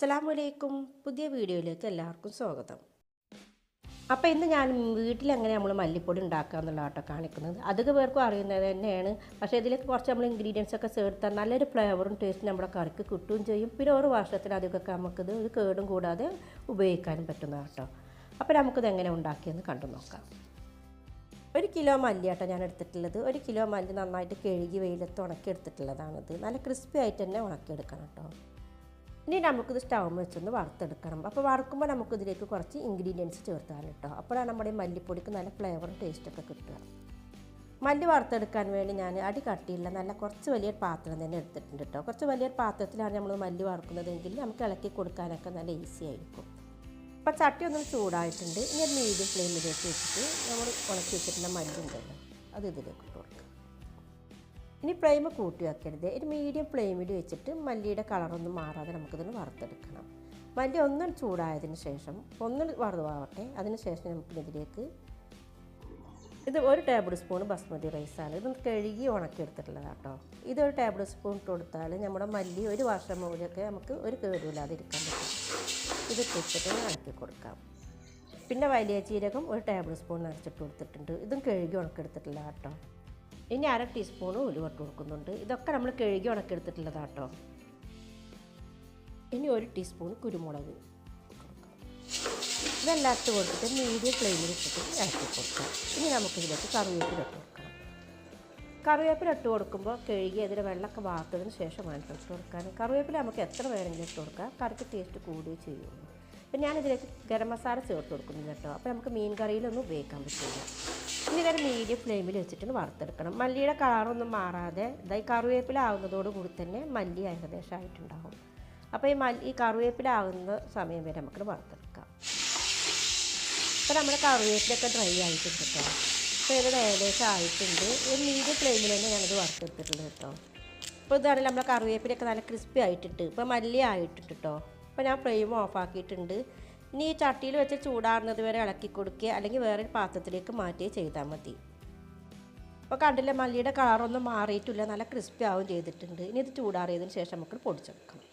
അസ്സലാമലൈക്കും. പുതിയ വീഡിയോയിലേക്ക് എല്ലാവർക്കും സ്വാഗതം. അപ്പോൾ ഇന്ന് ഞാൻ വീട്ടിൽ എങ്ങനെ നമ്മൾ മല്ലിപ്പൊടി ഉണ്ടാക്കുക എന്നുള്ള ആട്ടോ കാണിക്കുന്നത്. അതൊക്കെ പേർക്കും അറിയുന്നത് തന്നെയാണ്. പക്ഷേ ഇതിലേക്ക് കുറച്ച് നമ്മൾ ഇൻഗ്രീഡിയൻസ് ഒക്കെ ചേർത്താൽ നല്ലൊരു ഫ്ലേവറും ടേസ്റ്റും നമ്മുടെ കറിക്ക് കിട്ടുകയും ചെയ്യും. പിന്നെ ഒരു വർഷത്തിലധികമൊക്കെ നമുക്കിത് ഒരു കേടും കൂടാതെ ഉപയോഗിക്കാനും പറ്റുന്നതാട്ടോ അപ്പോൾ നമുക്കിത് എങ്ങനെ ഉണ്ടാക്കിയെന്ന് കണ്ടു നോക്കാം. ഒരു കിലോ മല്ലിയാട്ടോ ഞാൻ എടുത്തിട്ടുള്ളത്. ഒരു കിലോ മല്ലി നന്നായിട്ട് കഴുകി വെയിലത്ത് ഉണക്കിയെടുത്തിട്ടുള്ളതാണിത്. നല്ല ക്രിസ്പി ആയിട്ട് തന്നെ ഉണക്കിയെടുക്കണം കേട്ടോ. ഇനി നമുക്കിത് സ്റ്റവ് വെച്ചൊന്ന് വറുത്തെടുക്കണം. അപ്പോൾ വറുക്കുമ്പോൾ നമുക്കിതിലേക്ക് കുറച്ച് ഇൻഗ്രീഡിയൻസ് ചേർത്താൻ കേട്ടോ. അപ്പോഴാണ് നമ്മുടെ മല്ലിപ്പൊടിക്ക് നല്ല ഫ്ലേവറും ടേസ്റ്റൊക്കെ കിട്ടുക. മല്ലി വറുത്തെടുക്കാൻ വേണ്ടി ഞാൻ അടി കട്ടിയില്ല നല്ല കുറച്ച് വലിയൊരു പാത്രം തന്നെ എടുത്തിട്ടുണ്ട് കേട്ടോ. കുറച്ച് വലിയൊരു പാത്രത്തിലാണ് നമ്മൾ മല്ലി വറുക്കുന്നതെങ്കിൽ നമുക്ക് ഇളക്കി കൊടുക്കാനൊക്കെ നല്ല ഈസി ആയിരിക്കും. അപ്പോൾ ചട്ടി ഒന്നും ചൂടായിട്ടുണ്ട്. ഇനി മീഡിയം ഫ്ലെയിമിലേക്ക് വെച്ചിട്ട് നമ്മൾ ഉണക്കി വെച്ചിട്ടുള്ള മല്ലി ഉണ്ടല്ലോ അത് ഇതിലേക്ക് ഇട്ട് കൊടുക്കുക ഇനി ഫ്ലെയിം കൂട്ടി വെക്കരുത് ഒരു മീഡിയം ഫ്ലെയിമിൽ വെച്ചിട്ട് മല്ലിയുടെ കളറൊന്നും മാറാതെ നമുക്കിതിന് വറുത്തെടുക്കണം. മല്ലി ഒന്നും ചൂടായതിന് ശേഷം ഒന്ന് വറുതാവട്ടെ അതിന് ശേഷം നമുക്കിതിലേക്ക് ഇത് ഒരു ടേബിൾ സ്പൂൺ ബസ്മതി റൈസാണ് ഇത് കഴുകി ഉണക്കിയെടുത്തിട്ടുള്ളതാണ് കേട്ടോ ഇതൊരു ടേബിൾ സ്പൂൺ ഇട്ട് കൊടുത്താൽ നമ്മുടെ മല്ലി ഒരു വർഷം മുകളിലൊക്കെ നമുക്ക് ഒരു കേടുമില്ലാതെ ഇരിക്കാൻ പറ്റും. ഇത് ഇട്ടിട്ട് ഇളക്കി കൊടുക്കാം. പിന്നെ വലിയ ജീരകം ഒരു ടേബിൾ സ്പൂൺ നിറച്ചിട്ട് കൊടുത്തിട്ടുണ്ട്. ഇതും കഴുകി ഉണക്കെടുത്തിട്ടില്ല കേട്ടോ ഇനി അര ടീസ്പൂൺ ഉലുവട്ട് കൊടുക്കുന്നുണ്ട്. ഇതൊക്കെ നമ്മൾ കഴുകി ഉണക്കെടുത്തിട്ടുള്ളതാണ് കേട്ടോ ഇനി ഒരു ടീസ്പൂൺ കുരുമുളക് ഇതെല്ലാം ഇട്ട് കൊടുത്തിട്ട് മീഡിയം ഫ്ലെയിമിൽ ഇട്ടിട്ട് ഇറക്കി കൊടുക്കാം. ഇനി നമുക്ക് ഇതിലേക്ക് കറിവേപ്പില ഇട്ട് കൊടുക്കണം കറിവേപ്പില ഇട്ട് കൊടുക്കുമ്പോൾ കഴുകി അതിന്റെ വെള്ളമൊക്കെ വാർത്തതിന് ശേഷമാണ് ഇട്ട് കൊടുക്കാൻ. കറിവേപ്പില നമുക്ക് എത്ര വേണമെങ്കിലും ഇട്ട് കൊടുക്കാം. കറിക്ക് ടേസ്റ്റ് കൂടുകയും ചെയ്യുള്ളൂ. അപ്പം ഞാനിതിലേക്ക് ഗരം മസാല ചേർത്ത് കൊടുക്കുന്നു കേട്ടോ. അപ്പോൾ നമുക്ക് മീൻ കറിയിലൊന്നും ഉപയോഗിക്കാൻ പറ്റില്ല. ഇനി ഇതൊരു മീഡിയം ഫ്ലെയിമിൽ വെച്ചിട്ട് വറുത്തെടുക്കണം. മല്ലിയുടെ കളറൊന്നും മാറാതെ ഇതായി കറിവേപ്പില ആവുന്നതോട് കൂടി തന്നെ മല്ലി ഏകദേശം ആയിട്ടുണ്ടാകും അപ്പോൾ ഈ മല്ലി ഈ കറിവേപ്പില ആവുന്ന സമയം വരെ നമുക്ക് വറുത്തെടുക്കാം. അപ്പോൾ നമ്മുടെ കറിവേപ്പിലൊക്കെ ഡ്രൈ ആയിട്ടുണ്ട് കേട്ടോ അപ്പോൾ ഇത് ഏകദേശം ആയിട്ടുണ്ട്. ഒരു മീഡിയം ഫ്ലെയിമിൽ തന്നെ ഞാനത് വറുത്തെടുത്തിട്ടുണ്ട് കേട്ടോ അപ്പോൾ ഇതാണ് നമ്മുടെ കറിവേപ്പിലൊക്കെ നല്ല ക്രിസ്പി ആയിട്ടിട്ട് ഇപ്പോൾ മല്ലി ആയിട്ടിട്ട് കേട്ടോ അപ്പോൾ ഞാൻ ഫ്ലെയിം ഓഫ് ആക്കിയിട്ടുണ്ട്. ഇനി ഈ ചട്ടിയിൽ വെച്ച് ചൂടാറുന്നത് വരെ ഇളക്കി കൊടുക്കുക. അല്ലെങ്കിൽ വേറൊരു പാത്രത്തിലേക്ക് മാറ്റുകയും ചെയ്താൽ മതി. അപ്പോൾ കണ്ടില്ല മല്ലിയുടെ കളറൊന്നും മാറിയിട്ടില്ല. നല്ല ക്രിസ്പി ആവും ചെയ്തിട്ടുണ്ട്. ഇനി ഇത് ചൂടാറിയതിന് ശേഷം നമുക്ക് പൊടിച്ചെടുക്കണം.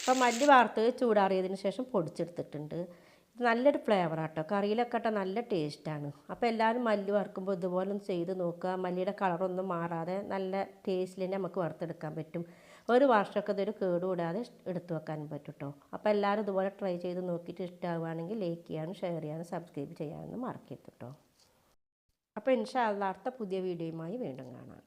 അപ്പോൾ മല്ലി വാർത്ത് ചൂടാറിയതിന് ശേഷം പൊടിച്ചെടുത്തിട്ടുണ്ട്. ഇത് നല്ലൊരു ഫ്ലേവർ ആട്ടോ. കറിയിലൊക്കെ ഇട്ടാൽ നല്ല ടേസ്റ്റാണ് അപ്പോൾ എല്ലാവരും മല്ലി വറുക്കുമ്പോൾ ഇതുപോലെ ഒന്ന് ചെയ്ത് നോക്കുക. മല്ലിയുടെ കളറൊന്നും മാറാതെ നല്ല ടേസ്റ്റിൽ തന്നെ നമുക്ക് വറുത്തെടുക്കാൻ പറ്റും. ഒരു വർഷമൊക്കെ ഇതൊരു കേടുകൂടാതെ എടുത്തു വെക്കാൻ പറ്റും കേട്ടോ അപ്പോൾ എല്ലാവരും ഇതുപോലെ ട്രൈ ചെയ്ത് നോക്കിയിട്ട് ഇഷ്ടമാവുകയാണെങ്കിൽ ലൈക്ക് ചെയ്യാനും ഷെയർ ചെയ്യാനും സബ്സ്ക്രൈബ് ചെയ്യാനും മറക്കരുത് കേട്ടോ അപ്പോൾ ഇൻഷാ അല്ലാത്ത പുതിയ വീഡിയോയുമായി വീണ്ടും കാണാം.